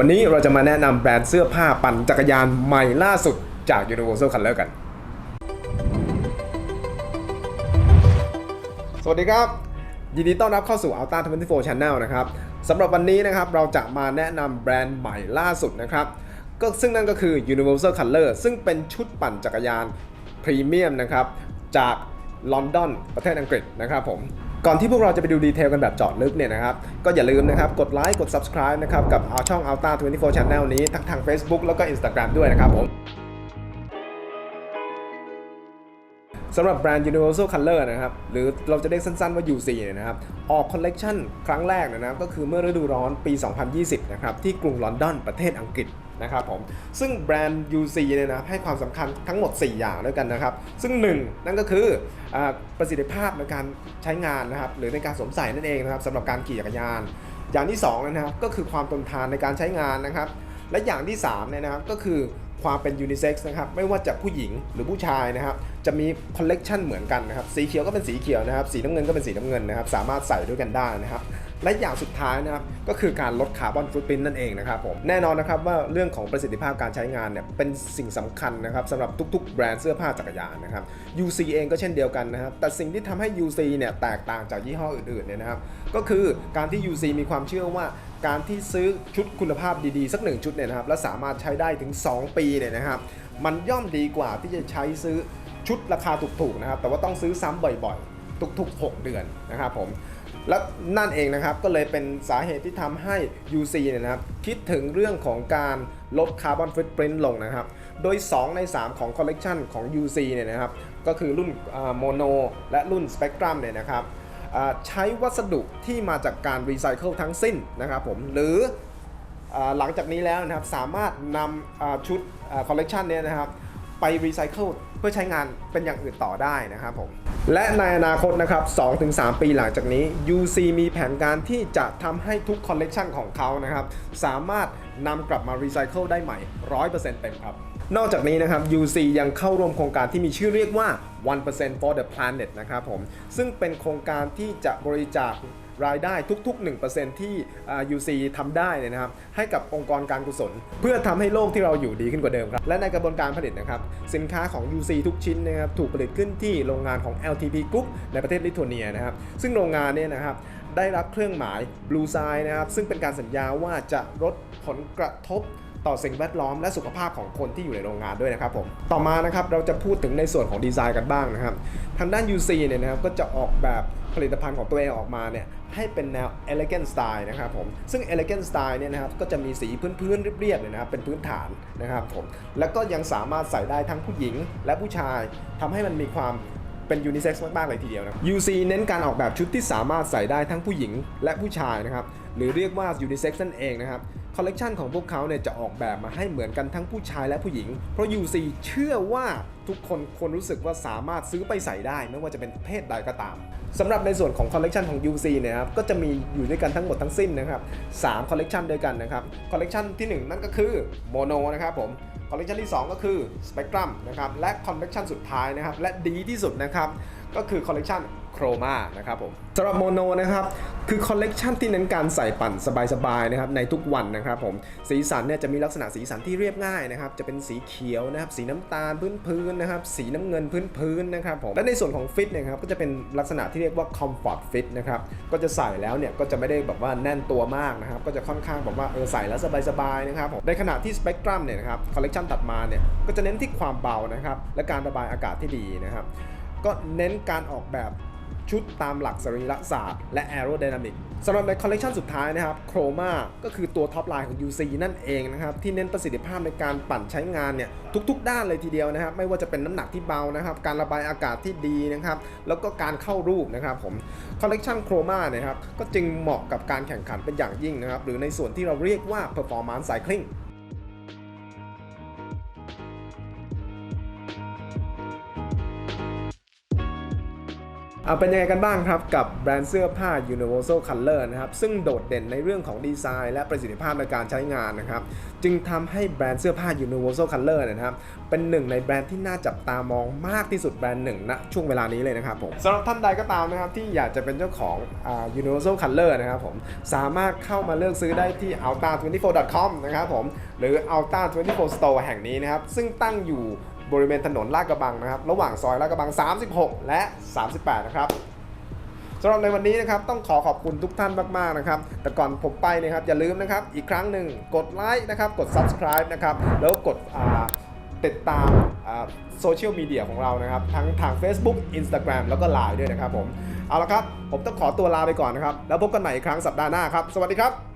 วันนี้เราจะมาแนะนำแบรนด์เสื้อผ้าปั่นจักรยานใหม่ล่าสุดจาก Universal Color กัน สวัสดีครับ ยินดีต้อนรับเข้าสู่ Alta 24 Channel นะครับสำหรับวันนี้นะครับเราจะมาแนะนำแบรนด์ใหม่ล่าสุดนะครับก็ซึ่งนั่นก็คือ Universal Color ซึ่งเป็นชุดปั่นจักรยานพรีเมียมนะครับจากลอนดอนประเทศอังกฤษนะครับผม ก่อนที่พวกเราจะไปดูดีเทลกันแบบเจาะลึกเนี่ยนะครับ ก็อย่าลืมนะครับ กดไลค์ กด subscribe นะครับ กับเอาช่อง Alta 24 Channel นี้ ทั้งทาง Facebook แล้วก็ Instagram ด้วยนะครับผมสำหรับแบรนด์ Universal Color นะครับ หรือเราจะเรียกสั้นๆว่า UC เนี่ยนะครับ ออกคอลเลกชันครั้งแรกนะครับ ก็คือเมื่อฤดูร้อนปี 2020 นะครับ ที่กรุงลอนดอนประเทศอังกฤษ นะครับผมซึ่งแบรนด์ UC เนี่ยนะครับให้ความสำคัญทั้งหมด 4 อย่างด้วยกันนะครับ ซึ่ง 1 นั่นก็คืออประสิทธิภาพในการใช้งานนะครับหรือในการสวมใส่นั่นเองนะครับสำหรับการขี่จักรยาน อย่างที่2นะครับก็คือความทนทานในการใช้งานนะครับ และอย่างที่3เนี่ยนะครับก็คือความเป็นยูนิเซ็กซ์นะครับไม่ว่าจะผู้หญิงหรือผู้ชายนะครับจะมีคอลเลกชันเหมือนกันนะครับสีเขียวก็เป็นสีเขียวนะครับสีน้ำเงินก็เป็นสีน้ำเงินนะครับสามารถใส่ด้วยกันได้นะครับ และอย่างสุดท้ายนะครับก็คือการลดคาร์บอนฟุตปรินนั่นเองนะครับผมแน่นอนนะครับว่าเรื่องของประสิทธิภาพการใช้งานเนี่ยเป็นสิ่งสำคัญนะครับสำหรับทุกๆ แบรนด์เสื้อผ้าจักรยานนะครับ UC เองก็เช่นเดียวกันนะครับแต่สิ่งที่ทำให้ UC เนี่ยแตกต่างจากยี่ห้ออื่นๆเนี่ยนะครับก็คือการที่ UC มีความเชื่อว่าการที่ซื้อชุดคุณภาพดีๆ สักหนึ่งชุดเนี่ยนะครับและสามารถใช้ได้ถึง 2 ปีเนี่ยนะครับมันย่อมดีกว่าที่จะใช้ซื้อชุดราคาถูกๆนะครับแต่ว่าต้องซื้อซ้ำบ่อยๆ ทุกๆ 6 เดือนนะครับผม และนั่นเองนะครับก็เลยเป็นสาเหตุที่ทำให้ UC เนี่ยนะครับคิดถึงเรื่องของการลดคาร์บอนฟุตปรินต์ลงนะครับ โดย 2 ใน 3 ของคอลเลกชันของ UC เนี่ยนะครับก็คือรุ่นโมโนและรุ่นสเปกตรัมเนี่ยนะครับใช้วัสดุที่มาจากการรีไซเคิลทั้งสิ้นนะครับผมหรืออหลังจากนี้แล้วนะครับสามารถนำชุดคอลเลกชันนี้ยนะครับ ไปรีไซเคิลเพื่อใช้งานเป็นอย่างอื่นต่อได้นะครับผม และในอนาคตนะครับ 2-3 ปีหลังจากนี้ UC มีแผนการที่จะทำให้ทุกคอลเลกชันของเขานะครับ สามารถนำกลับมารีไซเคิลได้ใหม่ 100%เต็มครับ นอกจากนี้นะครับ UC ยังเข้าร่วมโครงการที่มีชื่อเรียกว่า 1% for the planet นะครับผม ซึ่งเป็นโครงการที่จะบริจาค รายได้ทุก ๆ 1%ที่ UC ทำได้เนี่ยนะครับให้กับองค์กรการกุศล เพื่อทำให้โลกที่เราอยู่ดีขึ้นกว่าเดิมครับและในกระบวนการผลิตนะครับสินค้าของ UC ทุกชิ้นนะครับถูกผลิตขึ้นที่โรงงานของ LTP Group ในประเทศลิทัวเนียนะครับซึ่งโรงงานเนี่ยนะครับได้รับเครื่องหมาย Blue Sign นะครับซึ่งเป็นการสัญญาว่าจะลดผลกระทบ ต่อสิ่งแวดล้อมและสุขภาพของคนที่อยู่ในโรงงานด้วยนะครับผมต่อมานะครับเราจะพูดถึงในส่วนของดีไซน์กันบ้างนะครับ ทางด้าน UC เนี่ยนะครับก็จะออกแบบผลิตภัณฑ์ของตัวเองออกมาเนี่ยให้เป็นแนว elegant style นะครับผมซึ่ง elegant style เนี่ยนะครับก็จะมีสีพื้นๆเรียบๆเลยนะครับเป็นพื้นฐานนะครับผมแล้วก็ยังสามารถใส่ได้ทั้งผู้หญิงและผู้ชายทำให้มันมีความ เป็นยูนิเซ็กซ์มาก ๆ เลยทีเดียวนะ UC เน้นการออกแบบชุดที่สามารถใส่ได้ทั้งผู้หญิงและผู้ชายนะครับ หรือเรียกว่ายูนิเซ็กซ์นั่นเองนะครับ คอลเลกชันของพวกเขาเนี่ยจะออกแบบมาให้เหมือนกันทั้งผู้ชายและผู้หญิง เพราะ UC เชื่อว่าทุกคนควรรู้สึกว่าสามารถซื้อไปใส่ได้ ไม่ว่าจะเป็นเพศใดก็ตามสำหรับในส่วนของคอลเลกชันของ UC เนี่ยครับ ก็จะมีอยู่ด้วยกันทั้งหมดทั้งสิ้นนะครับ3คอลเลกชันด้วยกันนะครับ คอลเลกชันที่ 1 นั่นก็คือโมโนนะครับผม คอลเลกชันที่ 2 ก็คือสเปกตรัมนะครับและคอนเวกชันสุดท้ายนะครับและดีที่สุดนะครับก็คือคอลเลกชัน โครมานะครับผมสำหรับโมโนนะครับคือคอลเลกชันที่เน้นการใส่ปั่นสบายๆนะครับในทุกวันนะครับผมสีสันเนี่ยจะมีลักษณะสีสันที่เรียบง่ายนะครับจะเป็นสีเขียวนะครับสีน้ำตาลพื้นๆนะครับสีน้ำเงินพื้นๆนะครับผมและในส่วนของฟิตเนี่ยครับก็จะเป็นลักษณะที่เรียกว่า comfort fit นะครับก็จะใส่แล้วเนี่ยก็จะไม่ได้แบบว่าแน่นตัวมากนะครับก็จะค่อนข้างแบบว่าเออใส่แล้วสบายๆนะครับผมในขณะที่ Spectrum เนี่ยนะครับคอลเลกชันถัดมาเนี่ยก็จะเน้นที่ความเบานะครับและการระบายอากาศที่ดีนะครับก็เน้นการออกแบบ ชุดตามหลักสรีระศาสตร์และ aerodynamic สำหรับในคอลเลกชันสุดท้ายนะครับโครมาก็คือตัวท็อปไลน์ของ UC นั่นเองนะครับ ที่เน้นประสิทธิภาพในการปั่นใช้งานเนี่ยทุกๆ ด้านเลยทีเดียวนะครับ ไม่ว่าจะเป็นน้ำหนักที่เบานะครับ การระบายอากาศที่ดีนะครับ แล้วก็การเข้ารูปนะครับผมคอลเลกชันโครมาเนี่ยครับก็จึงเหมาะกับการแข่งขันเป็นอย่างยิ่งนะครับ หรือในส่วนที่เราเรียกว่า performance cycling เป็นยังไงกันบ้างครับ กับแบรนด์เสื้อผ้า Universal Color นะครับ ซึ่งโดดเด่นในเรื่องของดีไซน์ และประสิทธิภาพในการใช้งานนะครับ จึงทำให้แบรนด์เสื้อผ้า Universal Color นะครับ เป็นหนึ่งในแบรนด์ที่น่าจับตามองมากที่สุดแบรนด์หนึ่งณช่วงเวลานี้เลยนะครับผมสำหรับท่านใดก็ตามนะครับ ที่อยากจะเป็นเจ้าของอ Universal Color นะครับผมสามารถเข้ามาเลือกซื้อได้ที่ alta24.com นะครับผมหรือ alta24 store แห่งนี้นะครับซึ่งตั้งอยู่ บริเวณถนนลาดกระบังนะครับ ระหว่างซอยลาดกระบัง 36 และ 38 นะครับสำหรับในวันนี้นะครับต้องขอขอบคุณทุกท่านมากๆนะครับ แต่ก่อนผมไปนะครับอย่าลืมนะครับอีกครั้งหนึ่งกดไลค์นะครับกด subscribe นะครับแล้วกดติดตามโซเชียลมีเดียของเรานะครับ ทั้งทาง Facebook Instagram แล้วก็ Line ด้วยนะครับผม เอาละครับ ผมต้องขอตัวลาไปก่อนนะครับ แล้วพบกันใหม่อีกครั้งสัปดาห์หน้าครับ สวัสดีครับ